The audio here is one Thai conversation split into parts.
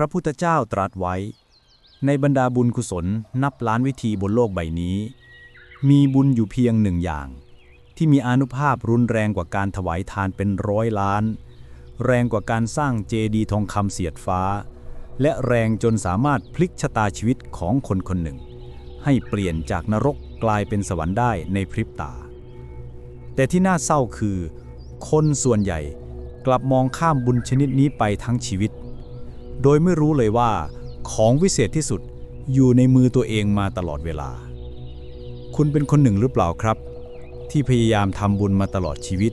ระพุทธเจ้าตรัสไว้ ในบรรดาบุญกุศลนับล้านวิธีบนโลกใบนี้ มีบุญอยู่เพียงหนึ่งอย่าง ที่มีอานุภาพรุนแรงกว่าการถวายทานเป็นร้อยล้าน แรงกว่าการสร้างเจดีย์ทองคำเสียดฟ้า และแรงจนสามารถพลิกชะตาชีวิตของคนคนหนึ่ง ให้เปลี่ยนจากนรกกลายเป็นสวรรค์ได้ในพริบตา แต่ที่น่าเศร้าคือ คนส่วนใหญ่กลับมองข้ามบุญชนิดนี้ไปทั้งชีวิต โดยไม่รู้เลยว่าของวิเศษที่สุดอยู่ในมือตัวเองมาตลอดเวลา คุณเป็นคนหนึ่งหรือเปล่าครับ ที่พยายามทำบุญมาตลอดชีวิต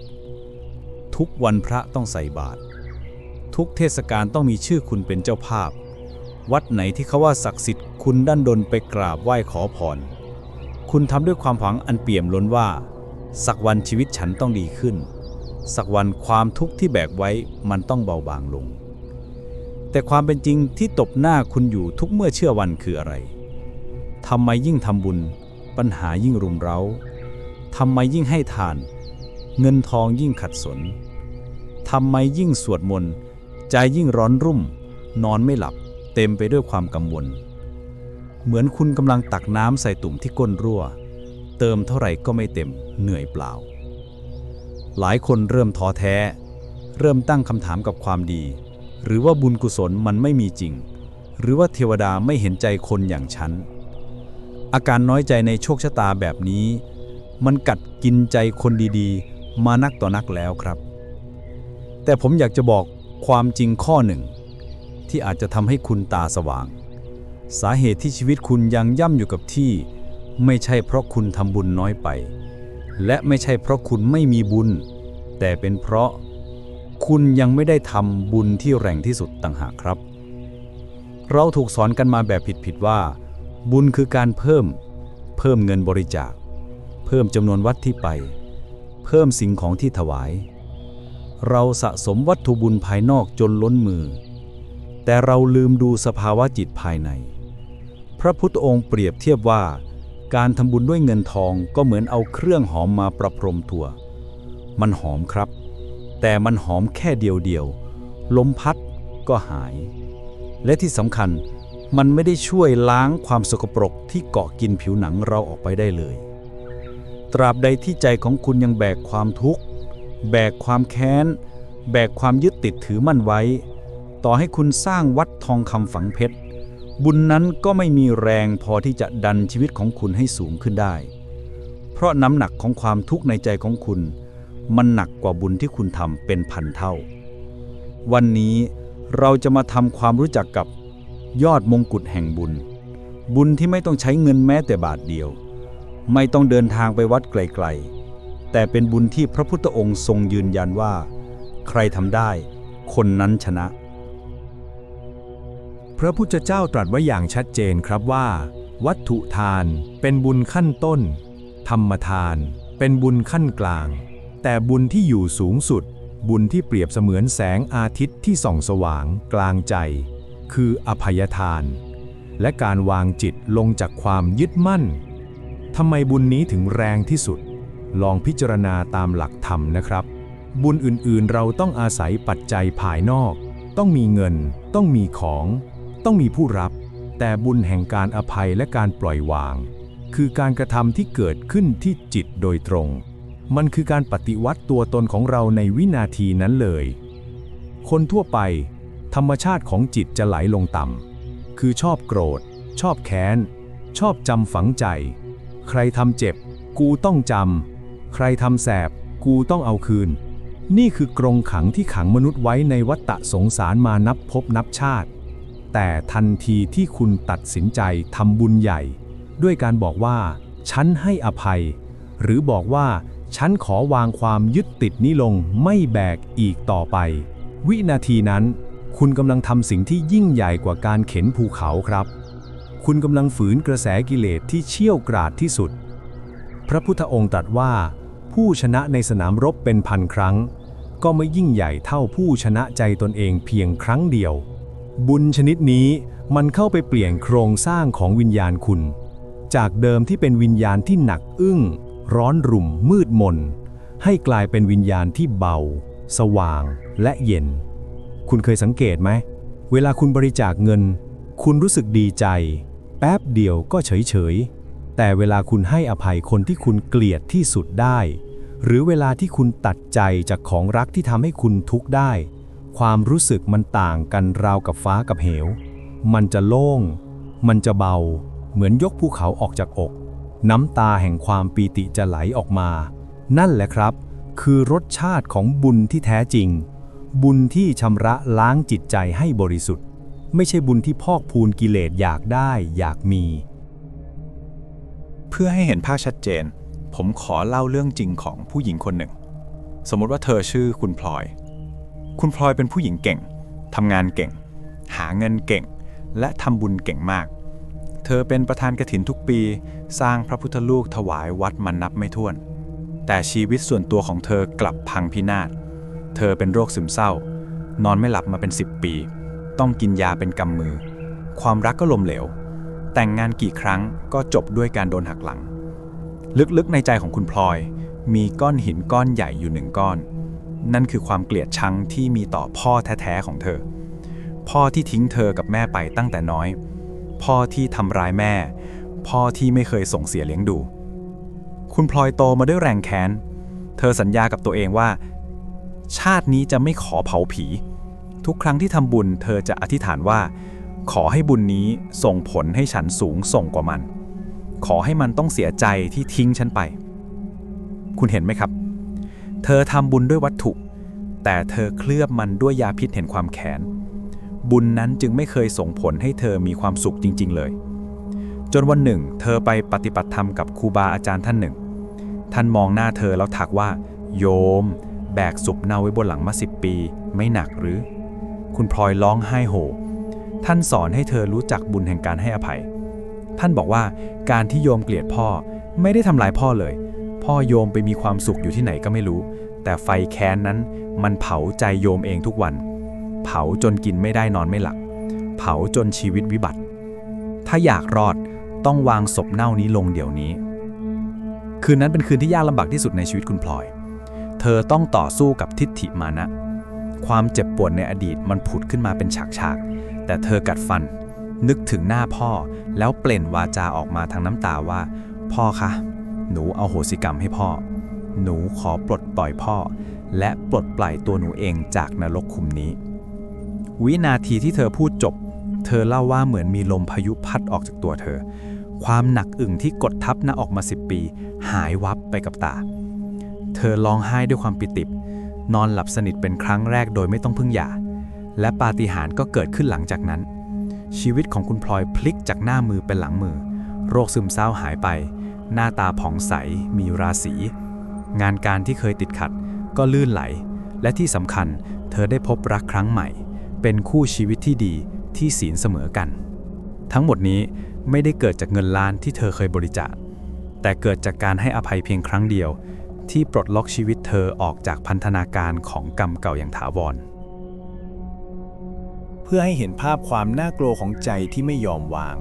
ทุกวันพระต้องใส่บาตรทุกเทศกาลต้องมีชื่อคุณเป็นเจ้าภาพ วัดไหนที่เขาว่าศักดิ์สิทธิ์คุณดันดนไปกราบไหว้ขอพร คุณทำด้วยความหวังอันเปี่ยมล้นว่า สักวันชีวิตฉันต้องดีขึ้น สักวันความทุกข์ที่แบกไว้มันต้องเบาบางลง แต่ความเป็นจริงที่ตบหน้าคุณอยู่ทุกเมื่อเชื่อวันคืออะไรทำไมยิ่งทำบุญ ปัญหายิ่งรุมเร้าทำไมยิ่งให้ทาน เงินทองยิ่งขัดสนทำไมยิ่งสวดมนต์ใจยิ่งร้อนรุ่ม นอนไม่หลับ เต็มไปด้วยความกังวล เหมือนคุณกำลังตักน้ำใส่ตุ่มที่ก้นรั่ว เติมเท่าไหร่ก็ไม่เต็มเหนื่อยเปล่า หลายคนเริ่มท้อแท้ เริ่มตั้งคำถามกับความดี หรือว่าบุญกุศลมันไม่มีจริง หรือว่าเทวดาไม่เห็นใจคนอย่างฉัน อาการน้อยใจในโชคชะตาแบบนี้ มันกัดกินใจคนดีๆ มานักต่อนักแล้วครับ แต่ผมอยากจะบอกความจริงข้อหนึ่ง ที่อาจจะทำให้คุณตาสว่าง สาเหตุที่ชีวิตคุณยังย่ำอยู่กับที่ ไม่ใช่เพราะคุณทำบุญน้อยไป และไม่ใช่เพราะคุณไม่มีบุญ แต่เป็นเพราะ คุณยังไม่ได้ทำบุญที่แรงที่สุดต่างหากครับ เราถูกสอนกันมาแบบผิดๆว่า บุญคือการเพิ่ม เพิ่มเงินบริจาค เพิ่มจำนวนวัดที่ไป เพิ่มสิ่งของที่ถวาย เราสะสมวัตถุบุญภายนอกจนล้นมือ แต่เราลืมดูสภาวะจิตภายใน พระพุทธองค์เปรียบเทียบว่า การทำบุญด้วยเงินทองก็เหมือนเอาเครื่องหอมมาประพรมตัว มันหอมครับ แต่มันหอมแค่เดียวเดียว ลมพัดก็หาย และที่สำคัญมันไม่ได้ช่วยล้างความสกปรกที่เกาะกินผิวหนังเราออกไปได้เลย ตราบใดที่ใจของคุณยังแบกความทุกข์ แบกความแค้น แบกความยึดติดถือมั่นไว้ ต่อให้คุณสร้างวัดทองคำฝังเพชร บุญนั้นก็ไม่มีแรงพอที่จะดันชีวิตของคุณให้สูงขึ้นได้ เพราะน้ำหนักของความทุกข์ในใจของคุณ มันหนักกว่าบุญที่คุณทำเป็นพันเท่า วันนี้เราจะมาทำความรู้จักกับยอดมงกุฎแห่งบุญ บุญที่ไม่ต้องใช้เงินแม้แต่บาทเดียว ไม่ต้องเดินทางไปวัดไกลๆ แต่เป็นบุญที่พระพุทธองค์ทรงยืนยันว่า ใครทำได้ คนนั้นชนะ พระพุทธเจ้าตรัสไว้อย่างชัดเจนครับว่า วัตถุทานเป็นบุญขั้นต้น ธรรมทาน เป็นบุญขั้นกลาง แต่บุญที่อยู่สูงสุด บุญที่เปรียบเสมือนแสงอาทิตย์ที่ส่องสว่างกลางใจ คืออภัยทาน และการวางจิตลงจากความยึดมั่นทำไมบุญนี้ถึงแรงที่สุด ลองพิจารณาตามหลักธรรมนะครับ บุญอื่นๆเราต้องอาศัยปัจจัยภายนอก ต้องมีเงิน ต้องมีของ ต้องมีผู้รับ แต่บุญแห่งการอภัยและการปล่อยวาง คือการกระทำที่เกิดขึ้นที่จิตโดยตรง มันคือการปฏิวัติตัวตนของเราในวินาทีนั้นเลย คนทั่วไป ธรรมชาติของจิตจะไหลลงต่ำ คือชอบโกรธ ชอบแค้น ชอบจำฝังใจ ใครทำเจ็บ กูต้องจำ ใครทำแสบ กูต้องเอาคืน นี่คือกรงขังที่ขังมนุษย์ไว้ในวัฏสงสารมานับพบนับชาติ แต่ทันทีที่คุณตัดสินใจทำบุญใหญ่ ด้วยการบอกว่า ฉันให้อภัย หรือบอกว่า ฉันขอวางความยึดติดนี้ลงไม่แบกอีกต่อไป วินาทีนั้น คุณกำลังทำสิ่งที่ยิ่งใหญ่กว่าการเข็นภูเขาครับ คุณกำลังฝืนกระแสกิเลสที่เชี่ยวกราดที่สุด พระพุทธองค์ตรัสว่า ผู้ชนะในสนามรบเป็นพันครั้ง ก็ไม่ยิ่งใหญ่เท่าผู้ชนะใจตนเองเพียงครั้งเดียว บุญชนิดนี้มันเข้าไปเปลี่ยนโครงสร้างของวิญญาณคุณ จากเดิมที่เป็นวิญญาณที่หนักอึ้ง ร้อนรุ่มมืดมน ให้กลายเป็นวิญญาณที่เบา สว่างและเย็น คุณเคยสังเกตไหม เวลาคุณบริจาคเงิน คุณรู้สึกดีใจ แป๊บเดียวก็เฉยเฉยแต่เวลาคุณให้อภัยคนที่คุณเกลียดที่สุดได้ หรือเวลาที่คุณตัดใจจากของรักที่ทำให้คุณทุกข์ได้ ความรู้สึกมันต่างกันราวกับฟ้ากับเหว มันจะโล่ง มันจะเบา เหมือนยกภูเขาออกจากอก น้ำตาแห่งความปีติจะไหลออกมา นั่นแหละครับ คือรสชาติของบุญที่แท้จริง บุญที่ชำระล้างจิตใจให้บริสุทธิ์ ไม่ใช่บุญที่พอกพูนกิเลสอยากได้อยากมี เพื่อให้เห็นภาพชัดเจน ผมขอเล่าเรื่องจริงของผู้หญิงคนหนึ่ง สมมติว่าเธอชื่อคุณพลอย คุณพลอยเป็นผู้หญิงเก่งทำงานเก่ง หาเงินเก่ง และทำบุญเก่งมาก เธอเป็นประธานกฐินทุกปี สร้างพระพุทธรูปถวายวัดมันนับไม่ถ้วน แต่ชีวิตส่วนตัวของเธอกลับพังพินาศ เธอเป็นโรคซึมเศร้า นอนไม่หลับมาเป็น 10 ปี ต้องกินยาเป็นกำมือ ความรักก็ล้มเหลว แต่งงานกี่ครั้งก็จบด้วยการโดนหักหลัง ลึกๆในใจของคุณพลอย มีก้อนหินก้อนใหญ่อยู่หนึ่งก้อน นั่นคือความเกลียดชังที่มีต่อพ่อแท้ๆของเธอ พ่อที่ทิ้งเธอกับแม่ไปตั้งแต่น้อย พ่อที่ทำร้ายแม่ พ่อที่ไม่เคยส่งเสียเลี้ยงดู คุณพลอยโตมาด้วยแรงแค้น เธอสัญญากับตัวเองว่า ชาตินี้จะไม่ขอเผาผี ทุกครั้งที่ทำบุญ เธอจะอธิษฐานว่า ขอให้บุญนี้ส่งผลให้ฉันสูงส่งกว่ามัน ขอให้มันต้องเสียใจที่ทิ้งฉันไป คุณเห็นไหมครับ เธอทำบุญด้วยวัตถุ แต่เธอเคลือบมันด้วยยาพิษเห็นความแค้น บุญนั้นจึงไม่เคยส่งผลให้เธอมีความสุขจริง ๆ เลย จนวันหนึ่ง เธอไปปฏิบัติธรรมกับครูบาอาจารย์ท่านหนึ่ง ท่านมองหน้าเธอแล้วถักว่า โยม แบกศพเน่าไว้บนหลังมาสิบปี ไม่หนักหรือ คุณพลอยร้องไห้โฮท่านสอนให้เธอรู้จักบุญแห่งการให้อภัย ท่านบอกว่าการที่โยมเกลียดพ่อไม่ได้ทำลายพ่อเลย พ่อโยมไปมีความสุขอยู่ที่ไหนก็ไม่รู้ แต่ไฟแค้นนั้นมันเผาใจโยมเองทุกวัน เผาจนกินไม่ได้นอนไม่หลับ เผาจนชีวิตวิบัติ ถ้าอยากรอดต้องวางศพเน่านี้ลงเดี๋ยวนี้ คืนนั้นเป็นคืนที่ยากลำบากที่สุดในชีวิตคุณพลอย เธอต้องต่อสู้กับทิฏฐิมานะ ความเจ็บปวดในอดีตมันผุดขึ้นมาเป็นฉากๆ แต่เธอกัดฟัน นึกถึงหน้าพ่อ แล้วเปล่นวาจาออกมาทางน้ำตาว่า พ่อคะ หนูเอาโหสิกรรมให้พ่อ หนูขอปลดปล่อยพ่อ และปลดปล่อยตัวหนูเองจากนรกคุมนี้ วินาทีที่เธอพูดจบ เธอเล่าว่าเหมือนมีลมพายุพัดออกจากตัวเธอ ความหนักอึ่งที่กดทับหน้าออกมาสิบปี หายวับไปกับตา เธอร้องไห้ด้วยความปิตินอนหลับสนิทเป็นครั้งแรกโดยไม่ต้องพึ่งยาและปาฏิหาริย์ก็เกิดขึ้นหลังจากนั้น ชีวิตของคุณพลอยพลิกจากหน้ามือเป็นหลังมือ โรคซึมเศร้าหายไป หน้าตาผ่องใส มีราศี งานการที่เคยติดขัด ก็ลื่นไหล และที่สำคัญ เธอได้พบรักครั้งใหม่ เป็นคู่ชีวิตที่ดีที่ศีลเสมอกัน ทั้งหมดนี้ไม่ได้เกิดจากเงินล้านที่เธอเคยบริจาค แต่เกิดจากการให้อภัยเพียงครั้งเดียว ที่ปลดล็อกชีวิตเธอออกจากพันธนาการของกรรมเก่าอย่างถาวร เพื่อให้เห็นภาพความน่ากลัวของใจที่ไม่ยอมวาง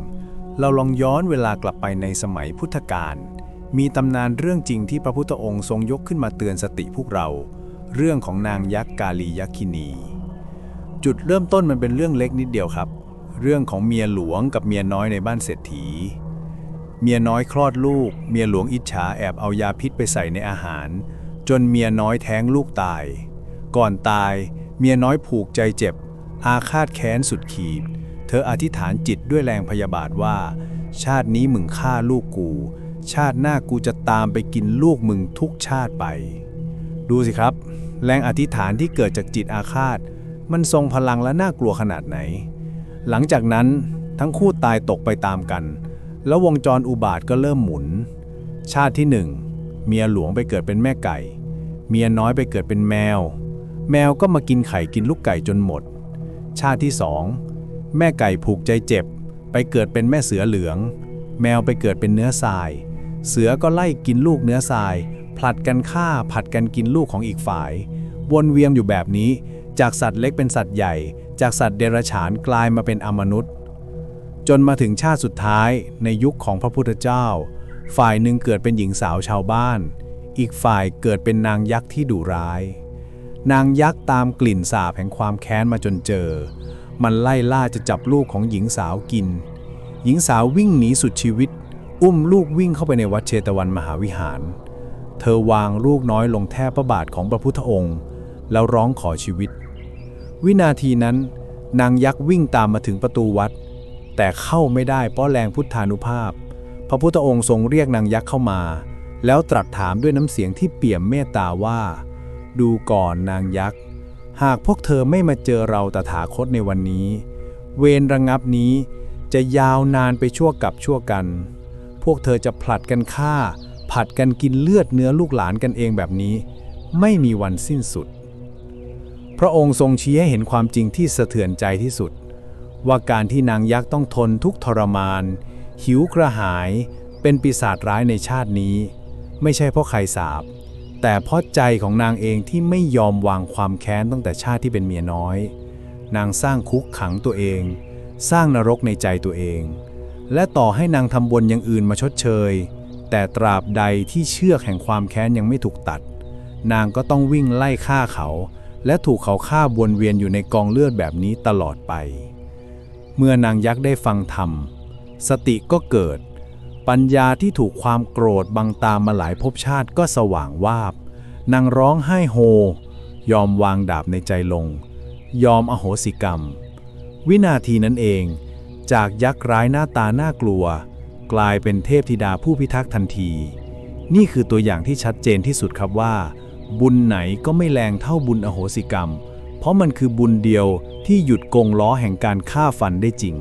เราลองย้อนเวลากลับไปในสมัยพุทธกาลมีตำนานเรื่องจริงที่พระพุทธองค์ทรงยกขึ้นมาเตือนสติพวกเรา เรื่องของนางยักษ์กาลียักษินี จุดเริ่มต้นมันเป็นเรื่องเล็กนิดเดียวครับ เรื่องของเมียหลวงกับเมียน้อยในบ้านเศรษฐี เมียน้อยคลอดลูก เมียหลวงอิจฉาแอบเอายาพิษไปใส่ในอาหาร จนเมียน้อยแท้งลูกตาย ก่อนตาย เมียน้อยผูกใจเจ็บ อาฆาตแค้นสุดขีด เธออธิษฐานจิตด้วยแรงพยาบาทว่า ชาตินี้มึงฆ่าลูกกู ชาติหน้ากูจะตามไปกินลูกมึงทุกชาติไป ดูสิครับ แรงอธิษฐานที่เกิดจากจิตอาฆาต มันทรงพลังและน่ากลัวขนาดไหน หลังจากนั้นทั้งคู่ตายตกไปตามกัน แล้ววงจรอุบาทก็เริ่มหมุน ชาติที่หนึ่งเมียหลวงไปเกิดเป็นแม่ไก่ เมียน้อยไปเกิดเป็นแมว แมวก็มากินไข่กินลูกไก่จนหมด ชาติที่สองแม่ไก่ผูกใจเจ็บ ไปเกิดเป็นแม่เสือเหลือง แมวไปเกิดเป็นเนื้อทราย เสือก็ไล่กินลูกเนื้อทราย ผลัดกันฆ่าผัดกันกินลูกของอีกฝ่าย วนเวียนอยู่แบบนี้ จากสัตว์เล็กเป็นสัตว์ใหญ่ จากสัตว์เดรัจฉานกลายมาเป็นอมนุษย์ จนมาถึงชาติสุดท้ายในยุคของพระพุทธเจ้า ฝ่ายหนึ่งเกิดเป็นหญิงสาวชาวบ้าน อีกฝ่ายเกิดเป็นนางยักษ์ที่ดุร้าย นางยักษ์ตามกลิ่นสาบแห่งความแค้นมาจนเจอ มันไล่ล่าจะจับลูกของหญิงสาวกิน หญิงสาววิ่งหนีสุดชีวิต อุ้มลูกวิ่งเข้าไปในวัดเชตวันมหาวิหาร เธอวางลูกน้อยลงแทบพระบาทของพระพุทธองค์แล้วร้องขอชีวิต วินาทีนั้น นางยักษ์วิ่งตามมาถึงประตูวัด แต่เข้าไม่ได้เพราะแรงพุทธานุภาพ พระพุทธองค์ทรงเรียกนางยักษ์เข้ามา แล้วตรัสถามด้วยน้ำเสียงที่เปี่ยมเมตตาว่า ดูก่อนนางยักษ์ หากพวกเธอไม่มาเจอเราตถาคตในวันนี้ เวรระงับนี้จะยาวนานไปชั่วกับชั่วกัน พวกเธอจะผลัดกันฆ่า ผัดกันกินเลือดเนื้อลูกหลานกันเองแบบนี้ ไม่มีวันสิ้นสุด พระองค์ทรงชี้ให้เห็นความจริงที่สะเทือนใจที่สุด ว่าการที่นางยักษ์ต้องทนทุกทรมาน หิวกระหาย เป็นปีศาจร้ายในชาตินี้ ไม่ใช่เพราะใครสาบ แต่เพราะใจของนางเองที่ไม่ยอมวางความแค้นตั้งแต่ชาติที่เป็นเมียน้อย นางสร้างคุกขังตัวเอง สร้างนรกในใจตัวเอง และต่อให้นางทำบนอย่างอื่นมาชดเชย แต่ตราบใดที่เชือกแห่งความแค้นยังไม่ถูกตัด นางก็ต้องวิ่งไล่ฆ่าเขา และถูกเขาฆ่าวนเวียนอยู่ในกองเลือดแบบนี้ตลอดไป เมื่อนางยักษ์ได้ฟังธรรม สติก็เกิด ปัญญาที่ถูกความโกรธบังตามมาหลายภพชาติก็สว่างวาบ นางร้องไห้โฮ ยอมวางดาบในใจลง ยอมอโหสิกรรม วินาทีนั้นเอง จากยักษ์ร้ายหน้าตาน่ากลัว กลายเป็นเทพธิดาผู้พิทักษ์ทันที นี่คือตัวอย่างที่ชัดเจนที่สุดครับว่า บุญไหนก็ไม่แรงเท่าบุญอโหสิกรรม เพราะมันคือบุญเดียวที่หยุดกงล้อแห่งการฆ่าฟันได้จริง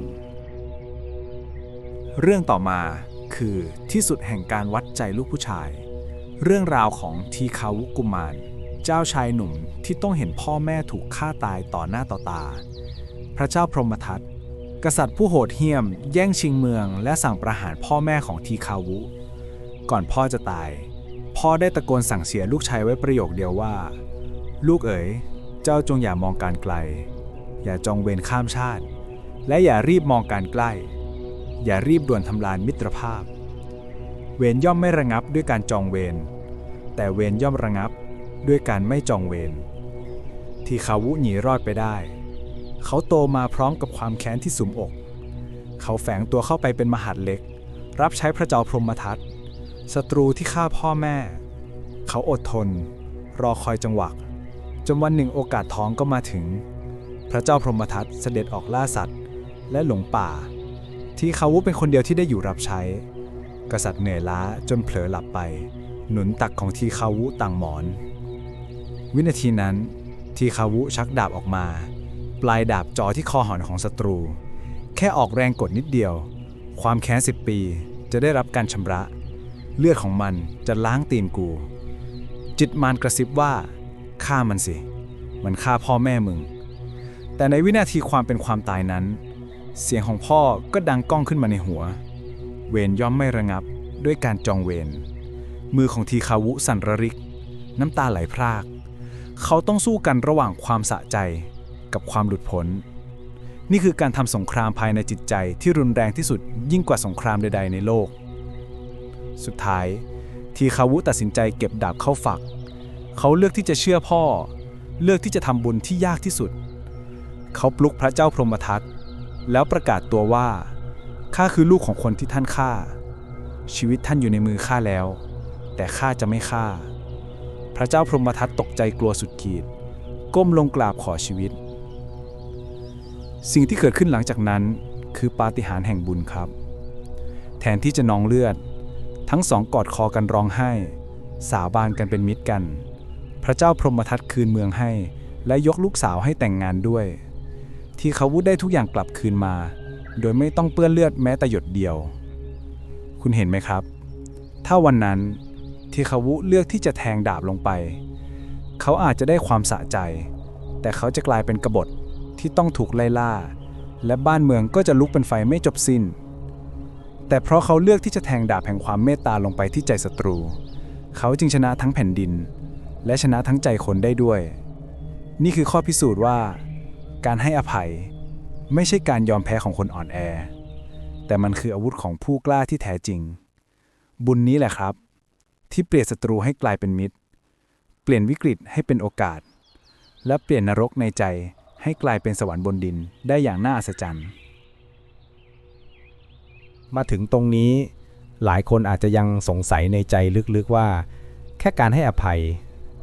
เรื่องต่อมาคือที่สุดแห่งการวัดใจลูกผู้ชาย เรื่องราวของทีคาวุกุมาร เจ้าชายหนุ่มที่ต้องเห็นพ่อแม่ถูกฆ่าตายต่อหน้าต่อตา พระเจ้าพรหมทัตกษัตริย์ผู้โหดเหี้ยม แย่งชิงเมือง และสั่งประหารพ่อแม่ของทีคาวุ ก่อนพ่อจะตาย พ่อได้ตะโกนสั่งเสียลูกชายไว้ประโยคเดียวว่า ลูกเอ๋ย เจ้าจงอย่ามองการไกล อย่าจองเวรข้ามชาติ และอย่ารีบมองการใกล้ อย่ารีบด่วนทำลายมิตรภาพ เวรย่อมไม่ระงับด้วยการจองเวรแต่เวรย่อมระงับด้วยการไม่จองเวรที่เขาวุหนีรอดไปได้ เขาโตมาพร้อมกับความแค้นที่สุมอก เขาแฝงตัวเข้าไปเป็นมหาดเล็ก รับใช้พระเจ้าพรหมทัต ศัตรูที่ฆ่าพ่อแม่ เขาอดทน รอคอยจังหวะจนวันหนึ่งโอกาสท้องก็มาถึง พระเจ้าพรหมทัตเสด็จออกล่าสัตว์ และหลงป่า ทีคาวุเป็นคนเดียวที่ได้อยู่รับใช้ กษัตริย์เหนื่อยล้าจนเผลอหลับไป หนุนตักของทีคาวุต่างหมอน วินาทีนั้น ทีคาวุชักดาบออกมา ปลายดาบจ่อที่คอหอนของศัตรู แค่ออกแรงกดนิดเดียว ความแค้นสิบปีจะได้รับการชำระ เลือดของมันจะล้างตีนกู จิตมารกระซิบว่าฆ่ามันสิ มันฆ่าพ่อแม่มึง แต่ในวินาทีความเป็นความตายนั้น เสียงของพ่อก็ดังก้องขึ้นมาในหัว เวรย่อมไม่ระงับด้วยการจองเวรมือของทีคาวุสั่นระริก น้ำตาไหลพราก เขาต้องสู้กันระหว่างความสะใจกับความหลุดพ้น นี่คือการทำสงครามภายในจิตใจที่รุนแรงที่สุดยิ่งกว่าสงครามใด ๆ ในโลก สุดท้าย ทีคาวุตัดสินใจเก็บดาบเข้าฝัก เขาเลือกที่จะเชื่อพ่อ เลือกที่จะทำบุญที่ยากที่สุด เขาปลุกพระเจ้าพรหมทัตแล้วประกาศตัวว่าข้าคือลูกของคนที่ท่านฆ่า ชีวิตท่านอยู่ในมือข้าแล้ว แต่ข้าจะไม่ฆ่า พระเจ้าพรหมทัตตกใจกลัวสุดขีด ก้มลงกราบขอชีวิต สิ่งที่เกิดขึ้นหลังจากนั้นคือปาฏิหาริย์แห่งบุญครับ แทนที่จะนองเลือด ทั้งสองกอดคอกันร้องไห้ สาบานกันเป็นมิตรกัน พระเจ้าพรหมทัตคืนเมืองให้ และยกลูกสาวให้แต่งงานด้วย ที่เขาวุธได้ทุกอย่างกลับคืนมา โดยไม่ต้องเปื้อนเลือดแม้แต่หยดเดียว คุณเห็นไหมครับ ถ้าวันนั้นที่เขาวุเลือกที่จะแทงดาบลงไป เขาอาจจะได้ความสะใจ แต่เขาจะกลายเป็นกบฏที่ต้องถูกไล่ล่า และบ้านเมืองก็จะลุกเป็นไฟไม่จบสิ้น แต่เพราะเขาเลือกที่จะแทงดาบแห่งความเมตตาลงไปที่ใจศัตรู เขาจึงชนะทั้งแผ่นดิน และชนะทั้งใจคนได้ด้วย นี่คือข้อพิสูจน์ว่า การให้อภัย ไม่ใช่การยอมแพ้ของคนอ่อนแอ แต่มันคืออาวุธของผู้กล้าที่แท้จริง บุญนี้แหละครับ ที่เปลี่ยนศัตรูให้กลายเป็นมิตร เปลี่ยนวิกฤตให้เป็นโอกาส และเปลี่ยนนรกในใจให้กลายเป็นสวรรค์บนดินได้อย่างน่าอัศจรรย์ มาถึงตรงนี้หลายคนอาจจะยังสงสัยในใจลึกๆว่า แค่การให้อภัย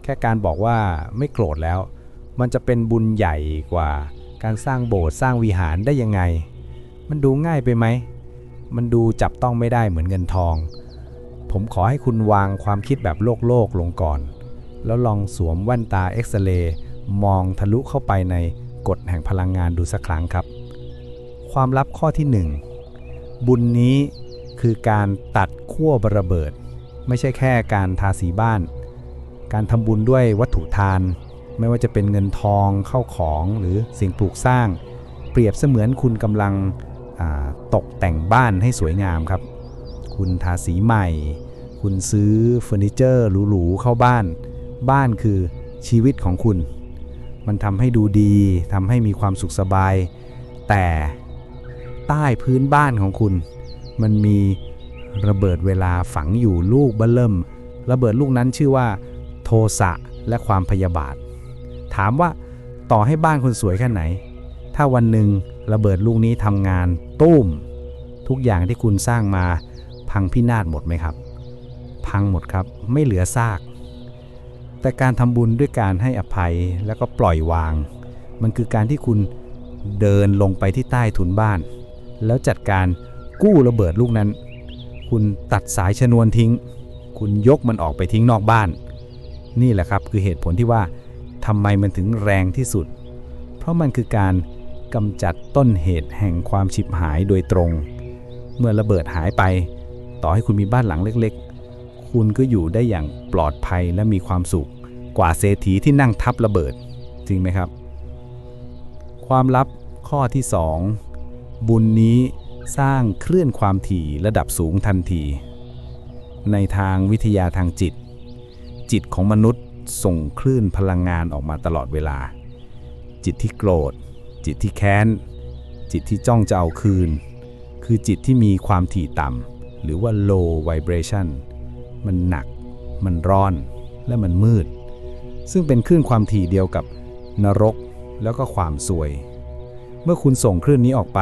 แค่การบอกว่าไม่โกรธแล้ว มันจะเป็นบุญใหญ่กว่า การสร้างโบสถ์สร้างวิหารได้ยังไง มันดูง่ายไปไหม มันดูจับต้องไม่ได้เหมือนเงินทอง ผมขอให้คุณวางความคิดแบบโลกโลกลงก่อน แล้วลองสวมแว่นตาเอ็กซเรย์มองทะลุเข้าไปในกฎแห่งพลังงานดูสักครั้งครับ ความลับข้อที่หนึ่ง บุญนี้คือการตัดขั้วบระเบิด ไม่ใช่แค่การทาสีบ้าน การทำบุญด้วยวัตถุทาน ไม่ว่าจะเป็นเงินทองเข้าของหรือสิ่งปลูกสร้าง เปรียบเสมือนคุณกำลังตกแต่งบ้านให้สวยงามครับ คุณทาสีใหม่ คุณซื้อเฟอร์นิเจอร์หรูๆเข้าบ้าน บ้านคือชีวิตของคุณ มันทำให้ดูดีทำให้มีความสุขสบาย แต่ ใต้พื้นบ้านของคุณ มันมีระเบิดเวลาฝังอยู่ลูกเบลเริ่ม ระเบิดลูกนั้นชื่อว่า โทสะและความพยาบาท ถามว่าต่อให้บ้านคุณสวยแค่ไหน ถ้าวันหนึ่งระเบิดลูกนี้ทำงานตุ้ม ทุกอย่างที่คุณสร้างมาพังพินาศหมดไหมครับ พังหมดครับไม่เหลือซาก แต่การทำบุญด้วยการให้อภัยแล้วก็ปล่อยวาง มันคือการที่คุณเดินลงไปที่ใต้ถุนบ้าน แล้วจัดการกู้ระเบิดลูกนั้น คุณตัดสายชนวนทิ้ง คุณยกมันออกไปทิ้งนอกบ้าน นี่แหละครับคือเหตุผลที่ว่าทำไมมันถึงแรงที่สุด เพราะมันคือการกำจัดต้นเหตุแห่งความฉิบหายโดยตรง เมื่อระเบิดหายไป ต่อให้คุณมีบ้านหลังเล็กๆ คุณก็อยู่ได้อย่างปลอดภัยและมีความสุข กว่าเศรษฐีที่นั่งทับระเบิด จริงไหมครับ ความลับข้อที่ 2 บุญนี้สร้างเคลื่อนความถี่ระดับสูงทันที ในทางวิทยาทางจิต จิตของมนุษย์ส่งคลื่นพลังงานออกมาตลอดเวลา จิตที่โกรธ จิตที่แค้น จิตที่จ้องจะเอาคืน คือจิตที่มีความถี่ต่ำหรือว่า low vibration มันหนัก มันร้อน และมันมืด ซึ่งเป็นคลื่นความถี่เดียวกับนรกแล้วก็ความซวย เมื่อคุณส่งคลื่นนี้ออกไป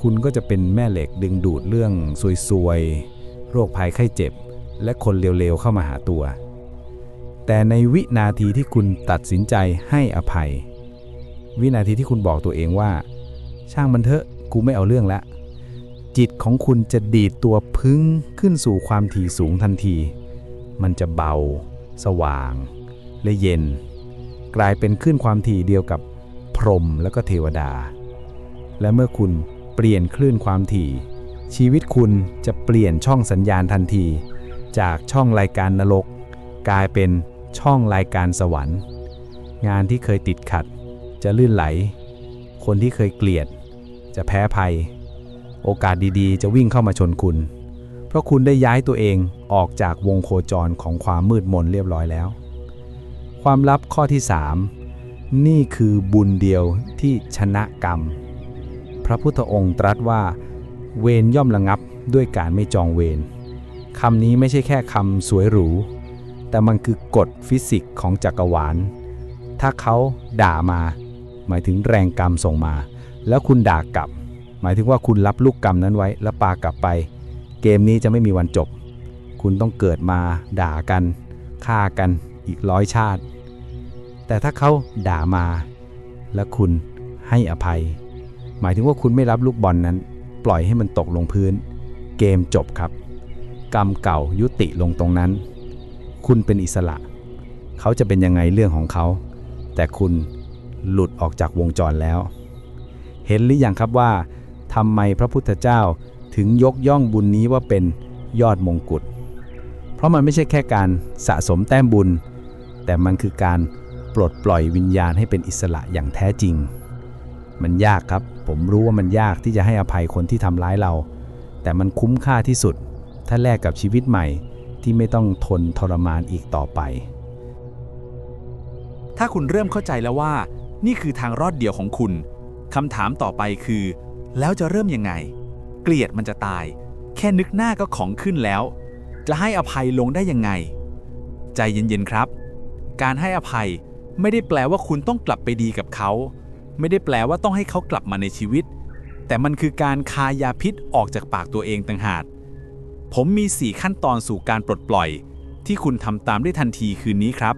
คุณก็จะเป็นแม่เหล็กดึงดูดเรื่องซวยๆ โรคภัยไข้เจ็บ และคนเร็วๆเข้ามาหาตัว แต่ในวินาทีที่คุณตัดสินใจให้อภัย วินาทีที่คุณบอกตัวเองว่า ช่างมันเถอะกูไม่เอาเรื่องละ จิตของคุณจะดีดตัวพึ่งขึ้นสู่ความถี่สูงทันที มันจะเบา สว่าง และเย็น กลายเป็นขึ้นความถี่เดียวกับ พรหมและก็เทวดา และเมื่อคุณเปลี่ยนคลื่นความถี่ ชีวิตคุณจะเปลี่ยนช่องสัญญาณทันที จากช่องรายการนรก กลายเป็นช่องรายการสวรรค์ งานที่เคยติดขัด จะลื่นไหล คนที่เคยเกลียด จะแพ้ภัย โอกาสดีๆ จะวิ่งเข้ามาชนคุณ เพราะคุณได้ย้ายตัวเองออกจากวงโคจรของความมืดมนเรียบร้อยแล้ว ความลับข้อที่ 3 นี่คือบุญเดียวที่ชนะกรรม พระพุทธองค์ตรัสว่า เวรย่อมระงับด้วยการไม่จองเวรคำนี้ไม่ใช่แค่คำสวยหรู แต่มันคือกฎฟิสิกส์ของจักรวาล ถ้าเขาด่ามา หมายถึงแรงกรรมส่งมา แล้วคุณด่ากลับ หมายถึงว่าคุณรับลูกกรรมนั้นไว้ แล้วปากลับไป เกมนี้จะไม่มีวันจบ คุณต้องเกิดมาด่ากันฆ่ากันอีกร้อยชาติ แต่ถ้าเขาด่ามา และคุณให้อภัย หมายถึงว่าคุณไม่รับลูกบอลนนั้น ปล่อยให้มันตกลงพื้น เกมจบครับ กรรมเก่ายุติลงตรงนั้น คุณเป็นอิสระ เขาจะเป็นยังไงเรื่องของเขา แต่คุณหลุดออกจากวงจรแล้ว เห็นหรือยังครับว่าทำไมพระพุทธเจ้าถึงยกย่องบุญนี้ว่าเป็นยอดมงกุฎเพราะมันไม่ใช่แค่การสะสมแต้มบุญ แต่มันคือการ ปลดปล่อยวิญญาณให้เป็นอิสระอย่างแท้จริง มันยากครับ ผมรู้ว่ามันยากที่จะให้อภัยคนที่ทำร้ายเรา แต่มันคุ้มค่าที่สุด ถ้าแลกกับชีวิตใหม่ที่ไม่ต้องทนทรมานอีกต่อไป ถ้าคุณเริ่มเข้าใจแล้วว่า นี่คือทางรอดเดียวของคุณคำถามต่อไปคือ แล้วจะเริ่มยังไง เกลียดมันจะตาย แค่นึกหน้าก็ของขึ้นแล้ว จะให้อภัยลงได้ยังไง ใจเย็นๆครับ การให้อภัย ไม่ได้แปลว่าคุณต้องกลับไปดีกับเขา ไม่ได้แปลว่าต้องให้เขากลับมาในชีวิต แต่มันคือการคายาพิษออกจากปากตัวเองต่างหากผมมี 4 ขั้นตอนสู่การปลดปล่อย ที่คุณทำตามได้ทันทีคืนนี้ครับ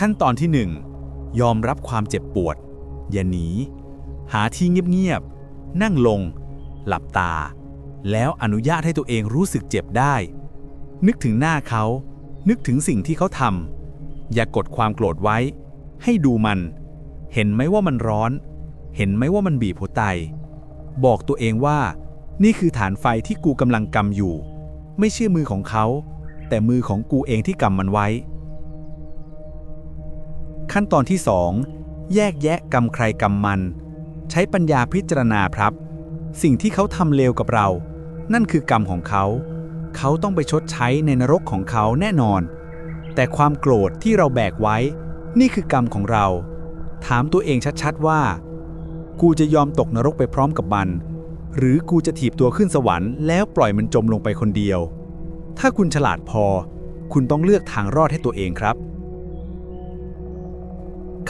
ขั้นตอนที่ 1 ยอมรับความเจ็บปวด อย่าหนี หาที่เงียบๆ นั่งลง หลับตา แล้วอนุญาตให้ตัวเองรู้สึกเจ็บได้ นึกถึงหน้าเขา นึกถึงสิ่งที่เขาทำ อย่ากดความโกรธไว้ ให้ดูมัน เห็นไหมว่ามันร้อน เห็นไหมว่ามันบีบหัวใจ บอกตัวเองว่า นี่คือฐานไฟที่กูกำลังกำอยู่ ไม่ใช่มือของเขา แต่มือของกูเองที่กำมันไว้ ขั้นตอนที่ 2 แยกแยะกรรมใครกรรมมัน ใช้ปัญญาพิจารณาครับ สิ่งที่เขาทำเลวกับเรา นั่นคือกรรมของเขา เขาต้องไปชดใช้ในนรกของเขาแน่นอน แต่ความโกรธที่เราแบกไว้ นี่คือกรรมของเรา ถามตัวเองชัดๆว่า กูจะยอมตกนรกไปพร้อมกับมัน หรือกูจะถีบตัวขึ้นสวรรค์แล้วปล่อยมันจมลงไปคนเดียว ถ้าคุณฉลาดพอ คุณต้องเลือกทางรอดให้ตัวเองครับ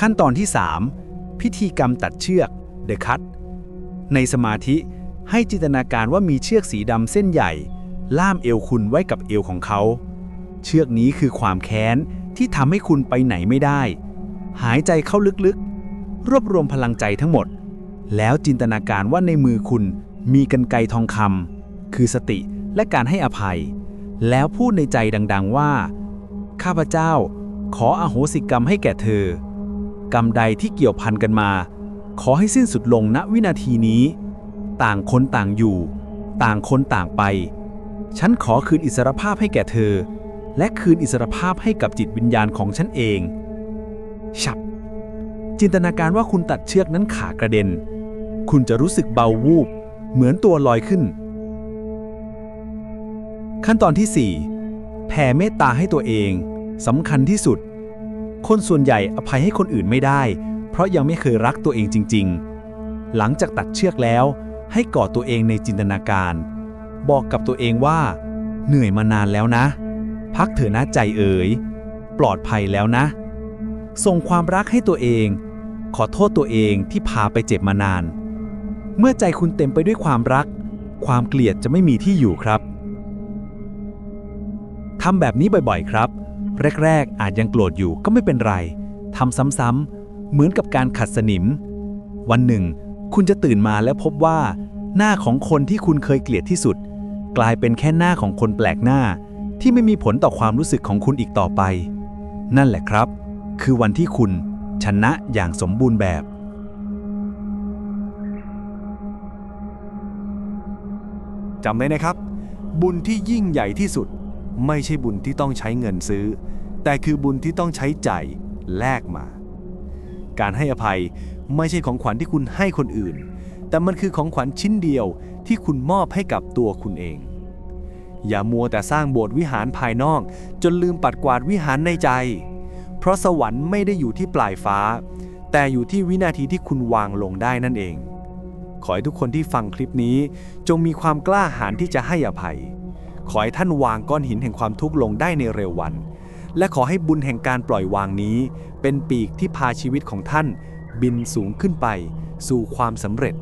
ขั้นตอนที่ 3 พิธีกรรมตัดเชือก The Cut ในสมาธิให้จินตนาการว่ามีเชือกสีดำเส้นใหญ่ ล่ามเอวคุณไว้กับเอวของเขา เชือกนี้คือความแค้นที่ทำให้คุณไปไหนไม่ได้ หายใจเข้าลึกๆ รวบรวมพลังใจทั้งหมด แล้วจินตนาการว่าในมือคุณมีกันไกรทองคำคือสติและการให้อภัย แล้วพูดในใจดัง ๆว่า ข้าพเจ้า ขออโหสิกรรมให้แก่เธอ กรรมใดที่เกี่ยวพันกันมา ขอให้สิ้นสุดลงณวินาทีนี้ ต่างคนต่างอยู่ ต่างคนต่างไป ฉันขอคืนอิสรภาพให้แก่เธอ และคืนอิสรภาพให้กับจิตวิญญาณของฉันเอง ฉับ จินตนาการว่าคุณตัดเชือกนั้นขากระเด็น คุณจะรู้สึกเบาวูบ เหมือนตัวลอยขึ้น ขั้นตอนที่ 4 แผ่เมตตาให้ตัวเองสำคัญที่สุด คนส่วนใหญ่อภัยให้คนอื่นไม่ได้ เพราะยังไม่เคยรักตัวเองจริง ๆ หลังจากตัดเชือกแล้ว ให้กอดตัวเองในจินตนาการ บอกกับตัวเองว่า เหนื่อยมานานแล้วนะ พักเถอะนะใจเอ๋ย ปลอดภัยแล้วนะ ส่งความรักให้ตัวเอง ขอโทษตัวเองที่พาไปเจ็บมานาน เมื่อใจคุณเต็มไปด้วยความรัก ความเกลียดจะไม่มีที่อยู่ครับทำแบบนี้บ่อยๆ ครับ แรกๆ อาจยังโกรธอยู่ก็ไม่เป็นไรทำซ้ำๆ เหมือนกับการขัดสนิม วันหนึ่ง คุณจะตื่นมาแล้วพบว่า หน้าของคนที่คุณเคยเกลียดที่สุด กลายเป็นแค่หน้าของคนแปลกหน้า ที่ไม่มีผลต่อความรู้สึกของคุณอีกต่อไป นั่นแหละครับ คือวันที่คุณชนะอย่างสมบูรณ์แบบ จำไว้นะครับ บุญที่ยิ่งใหญ่ที่สุด ไม่ใช่บุญที่ต้องใช้เงินซื้อ แต่คือบุญที่ต้องใช้ใจแลกมา การให้อภัยไม่ใช่ของขวัญที่คุณให้คนอื่น แต่มันคือของขวัญชิ้นเดียวที่คุณมอบให้กับตัวคุณเอง อย่ามัวแต่สร้างโบสถ์วิหารภายนอก จนลืมปัดกวาดวิหารในใจ เพราะสวรรค์ไม่ได้อยู่ที่ปลายฟ้า แต่อยู่ที่วินาทีที่คุณวางลงได้นั่นเอง ขอให้ทุกคนที่ฟังคลิปนี้ จงมีความกล้าหาญที่จะให้อภัย ขอให้ท่านวางก้อนหินแห่งความทุกข์ลงได้ในเร็ววัน และขอให้บุญแห่งการปล่อยวางนี้ เป็นปีกที่พาชีวิตของท่าน บินสูงขึ้นไป สู่ความสำเร็จ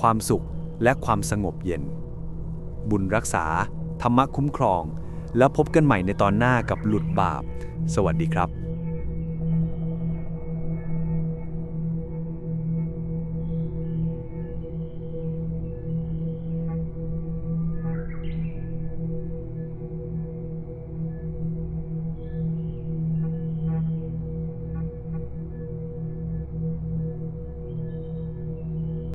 ความสุขและความสงบเย็น บุญรักษา ธรรมะคุ้มครอง แล้วพบกันใหม่ในตอนหน้ากับหลุดบาป สวัสดีครับ